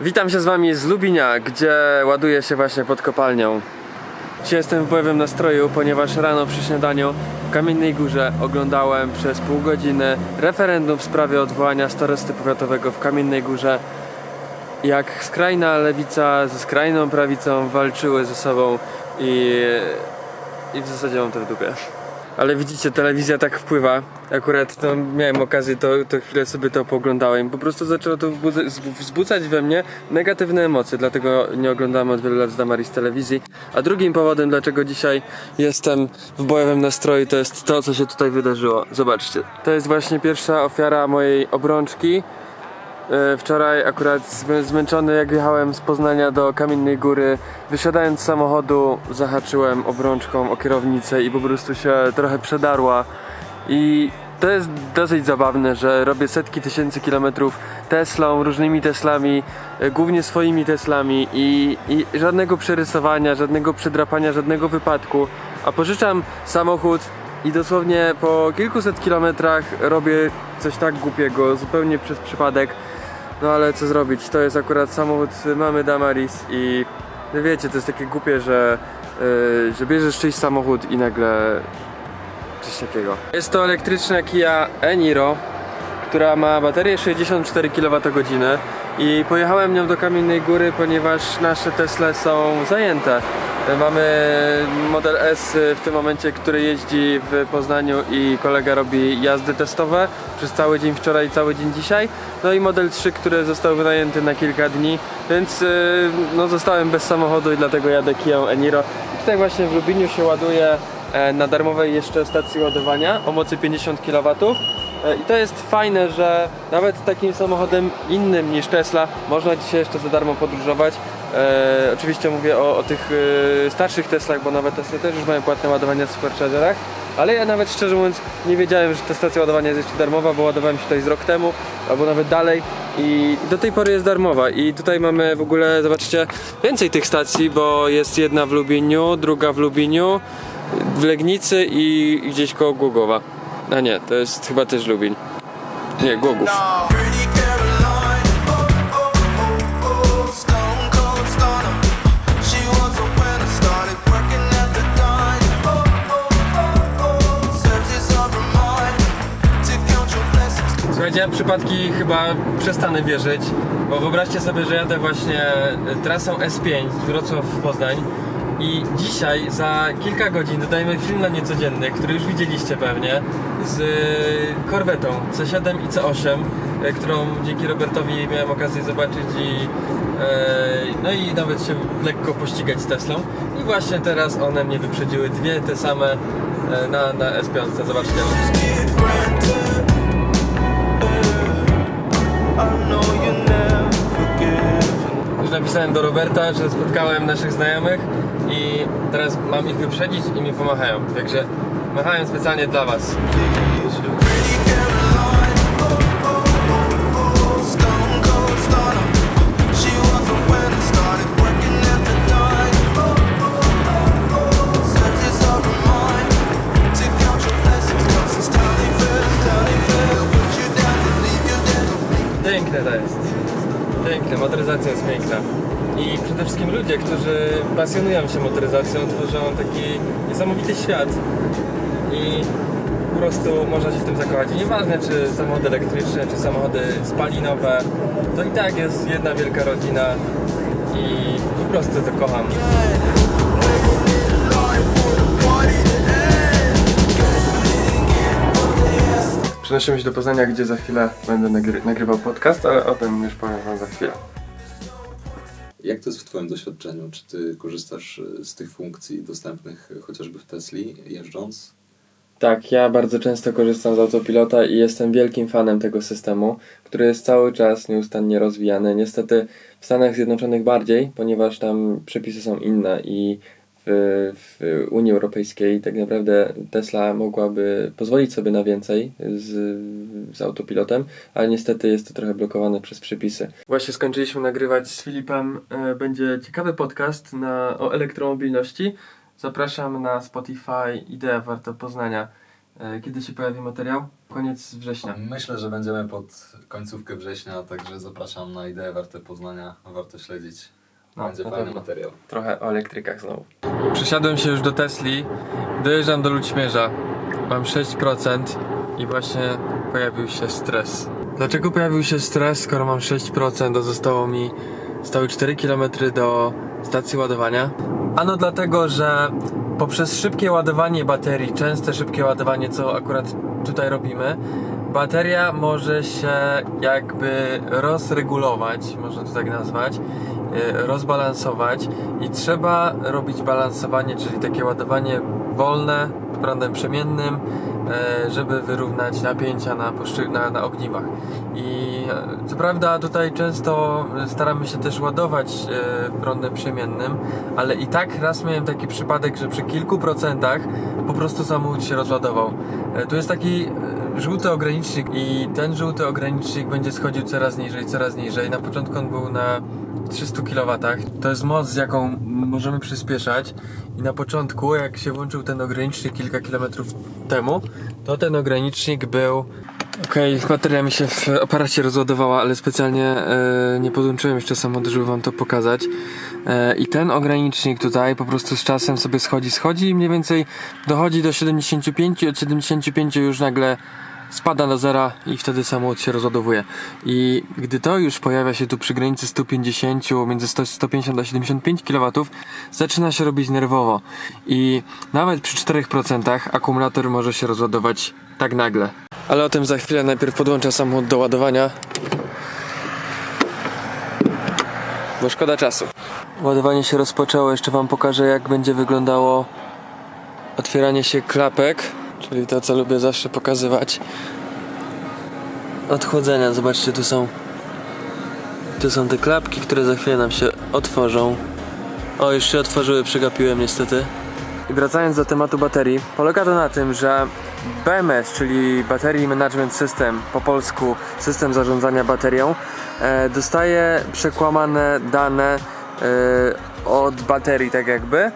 Witam się z wami z Lubinia, gdzie ładuję się właśnie pod kopalnią. Dzisiaj jestem w bojowym nastroju, ponieważ rano przy śniadaniu w Kamiennej Górze oglądałem przez pół godziny referendum w sprawie odwołania starosty powiatowego w Kamiennej Górze. Jak skrajna lewica ze skrajną prawicą walczyły ze sobą i, i w zasadzie mam to w dupie. Ale widzicie, telewizja tak wpływa. Akurat to miałem okazję, to, to chwilę sobie to pooglądałem. Po prostu zaczęło to wzbudza- wzb- wzbudzać we mnie negatywne emocje, dlatego nie oglądamy od wielu lat z Damaris telewizji. A drugim powodem, dlaczego dzisiaj jestem w bojowym nastroju, to jest to, co się tutaj wydarzyło. Zobaczcie. To jest właśnie pierwsza ofiara mojej obrączki. E, Wczoraj akurat zmę- zmęczony jak jechałem z Poznania do Kamiennej Góry. Wysiadając z samochodu zahaczyłem obrączką o kierownicę i po prostu się trochę przedarła. I to jest dosyć zabawne, że robię setki tysięcy kilometrów Teslą, różnymi Teslami, e, głównie swoimi Teslami i, i żadnego przerysowania, żadnego przedrapania, żadnego wypadku. A pożyczam samochód i dosłownie po kilkuset kilometrach robię coś tak głupiego, zupełnie przez przypadek. No ale co zrobić, to jest akurat samochód mamy Damaris i wiecie, to jest takie głupie, że, yy, że bierzesz czyjś samochód i nagle coś takiego. Jest to elektryczna Kia e-Niro, która ma baterię 64 kWh i pojechałem nią do Kamiennej Góry, ponieważ nasze Tesla są zajęte. Mamy model S w tym momencie, który jeździ w Poznaniu i kolega robi jazdy testowe przez cały dzień wczoraj i cały dzień dzisiaj. No i model 3, który został wynajęty na kilka dni, więc yy, no zostałem bez samochodu i dlatego jadę Kią Eniro. I tutaj właśnie w Lubiniu się ładuje e, na darmowej jeszcze stacji ładowania o mocy 50 kW. E, I to jest fajne, że nawet takim samochodem innym niż Tesla można dzisiaj jeszcze za darmo podróżować. E, oczywiście mówię o, o tych e, starszych Teslach, bo nawet Tesla też już mają płatne ładowania w superchargerach. Ale ja nawet szczerze mówiąc nie wiedziałem, że ta stacja ładowania jest jeszcze darmowa, bo ładowałem się tutaj z rok temu, albo nawet dalej i do tej pory jest darmowa. I tutaj mamy w ogóle, zobaczcie, więcej tych stacji, bo jest jedna w Lubiniu, druga w Lubiniu, w Legnicy i gdzieś koło Głogowa. A nie, to jest chyba też Lubin. Nie, Głogów. W przypadki chyba przestanę wierzyć, bo wyobraźcie sobie, że jadę właśnie e, trasą S5 Wrocław-Poznań i dzisiaj za kilka godzin dodajemy film na niecodzienny, który już widzieliście pewnie, z e, korwetą C7 i C8, e, którą dzięki Robertowi miałem okazję zobaczyć i no i nawet się lekko pościgać z Teslą i właśnie teraz one mnie wyprzedziły dwie te same na, na S5, zobaczcie. Napisałem do Roberta, że spotkałem naszych znajomych i teraz mam ich wyprzedzić i mi pomachają. Także machają specjalnie dla Was. Pasjonują się motoryzacją, tworzą taki niesamowity świat. I po prostu można się w tym zakochać. I nieważne czy samochody elektryczne, czy samochody spalinowe, to i tak jest jedna wielka rodzina i po prostu to kocham. Przenosimy się do Poznania, gdzie za chwilę będę nagry- nagrywał podcast, ale o tym już powiem wam za chwilę. Jak to jest w Twoim doświadczeniu? Czy Ty korzystasz e, z tych funkcji dostępnych e, chociażby w Tesli jeżdżąc? Tak, ja bardzo często korzystam z autopilota i jestem wielkim fanem tego systemu, który jest cały czas nieustannie rozwijany. Niestety w Stanach Zjednoczonych bardziej, ponieważ tam przepisy są inne i w, Unii Europejskiej tak naprawdę Tesla mogłaby pozwolić sobie na więcej z, z autopilotem, ale niestety jest to trochę blokowane przez przepisy. Właśnie skończyliśmy nagrywać z Filipem. E, Będzie ciekawy podcast na, o elektromobilności. Zapraszam na Spotify Idea Warto Poznania. E, Kiedy się pojawi materiał? Koniec września. Myślę, że będziemy pod końcówkę września, także zapraszam na ideę warte poznania, warto śledzić. No, Będzie fajny materiał. Trochę o elektrykach znowu. Przesiadłem się już do Tesli, dojeżdżam do Ludźmierza. Mam 6% i właśnie pojawił się stres. Dlaczego pojawił się stres, skoro mam 6%, a zostało mi stały 4 km do stacji ładowania? Ano dlatego, że poprzez szybkie ładowanie baterii, częste szybkie ładowanie, co akurat tutaj robimy, bateria może się jakby rozregulować, można to tak nazwać, rozbalansować i trzeba robić balansowanie, czyli takie ładowanie wolne prądem przemiennym, e, żeby wyrównać napięcia na, na, na ogniwach. I e, co prawda tutaj często staramy się też ładować e, prądem przemiennym, ale i tak raz miałem taki przypadek, że przy kilku procentach po prostu samochód się rozładował. Tu jest taki żółty ogranicznik i ten żółty ogranicznik będzie schodził coraz niżej, coraz niżej. Na początku on był na 300 kW. To jest moc, z jaką możemy przyspieszać. I na początku, jak się włączył ten ogranicznik kilka kilometrów temu, to ten ogranicznik był. Okej, bateria mi się w aparacie rozładowała, ale specjalnie e, nie podłączyłem jeszcze samochodu, żeby wam to pokazać. E, I ten ogranicznik tutaj po prostu z czasem sobie schodzi, schodzi i mniej więcej dochodzi do 75, od 75 już nagle spada do zera i wtedy samochód się rozładowuje. I gdy to już pojawia się tu przy granicy 150, między 100, 150 a 75 kW, zaczyna się robić nerwowo. I nawet przy 4% akumulator może się rozładować tak nagle. Ale o tym za chwilę najpierw podłączę samochód do ładowania. Bo szkoda czasu. Ładowanie się rozpoczęło, jeszcze wam pokażę jak będzie wyglądało otwieranie się klapek, czyli to co lubię zawsze pokazywać. Odchłodzenia, zobaczcie tu są tu są te klapki, które za chwilę nam się otworzą. O, już się otworzyły, przegapiłem niestety. I wracając do tematu baterii, polega to na tym, że BMS, czyli Battery Management System, po polsku system zarządzania baterią, e, dostaje przekłamane dane od baterii, tak jakby.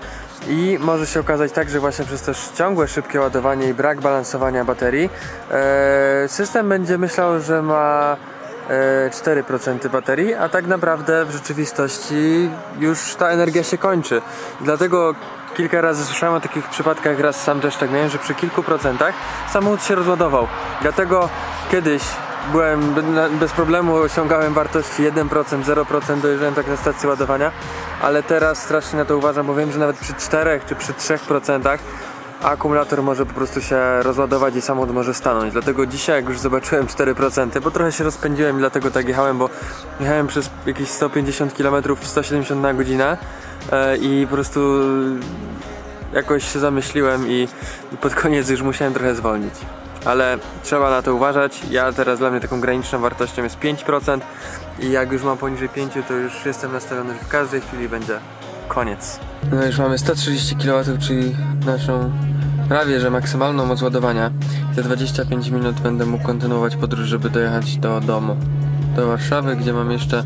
I może się okazać tak, że właśnie przez to ciągłe szybkie ładowanie i brak balansowania baterii, e, system będzie myślał, że ma e, 4% baterii, a tak naprawdę w rzeczywistości już ta energia się kończy. Dlatego kilka razy słyszałem o takich przypadkach, raz sam też tak miałem, że przy kilku procentach samochód się rozładował. Dlatego kiedyś byłem bez problemu osiągałem wartości 1%, 0%, dojeżdżałem tak na stację ładowania, ale teraz strasznie na to uważam, bo wiem, że nawet przy 4 czy przy 3% akumulator może po prostu się rozładować i samochód może stanąć. Dlatego dzisiaj, jak już zobaczyłem 4%, bo trochę się rozpędziłem i dlatego tak jechałem, bo jechałem przez jakieś 150 km, 170 na godzinę e, i po prostu jakoś się zamyśliłem i pod koniec już musiałem trochę zwolnić. Ale trzeba na to uważać. Ja teraz dla mnie taką graniczną wartością jest 5% i jak już mam poniżej 5, to już jestem nastawiony, że w każdej chwili będzie koniec. No już mamy 130 kW, czyli naszą prawie że maksymalną moc ładowania. Za 25 minut będę mógł kontynuować podróż, żeby dojechać do domu. Do Warszawy, gdzie mam jeszcze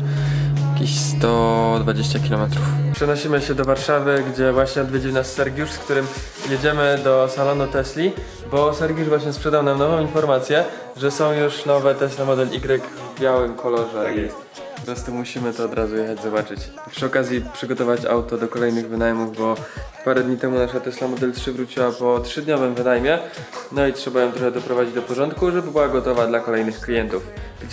jakieś 120 km. Przenosimy się do Warszawy, gdzie właśnie odwiedził nas Sergiusz, z którym jedziemy do salonu Tesli, bo Sergiusz właśnie sprzedał nam nową informację, że są już nowe Tesla Model Y w białym kolorze. i po prostu musimy to od razu jechać zobaczyć. Przy okazji przygotować auto do kolejnych wynajmów, bo parę dni temu nasza Tesla Model 3 wróciła po 3-dniowym wynajmie. No i trzeba ją trochę doprowadzić do porządku, żeby była gotowa dla kolejnych klientów.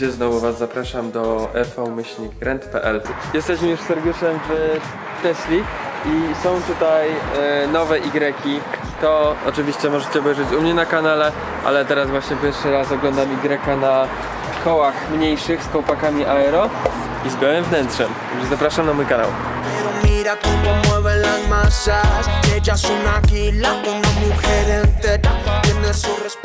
Gdzie znowu Was zapraszam do fv-rent.pl Jesteśmy już z Sergiuszem w Tesli i są tutaj e, nowe Y. To oczywiście możecie obejrzeć u mnie na kanale, ale teraz właśnie pierwszy raz oglądam Y na kołach mniejszych z kołpakami aero i z białym wnętrzem. Także zapraszam na mój kanał. Mira cómo mueve las masas. Ella es una águila, una mujer entera. Tiene su respeto.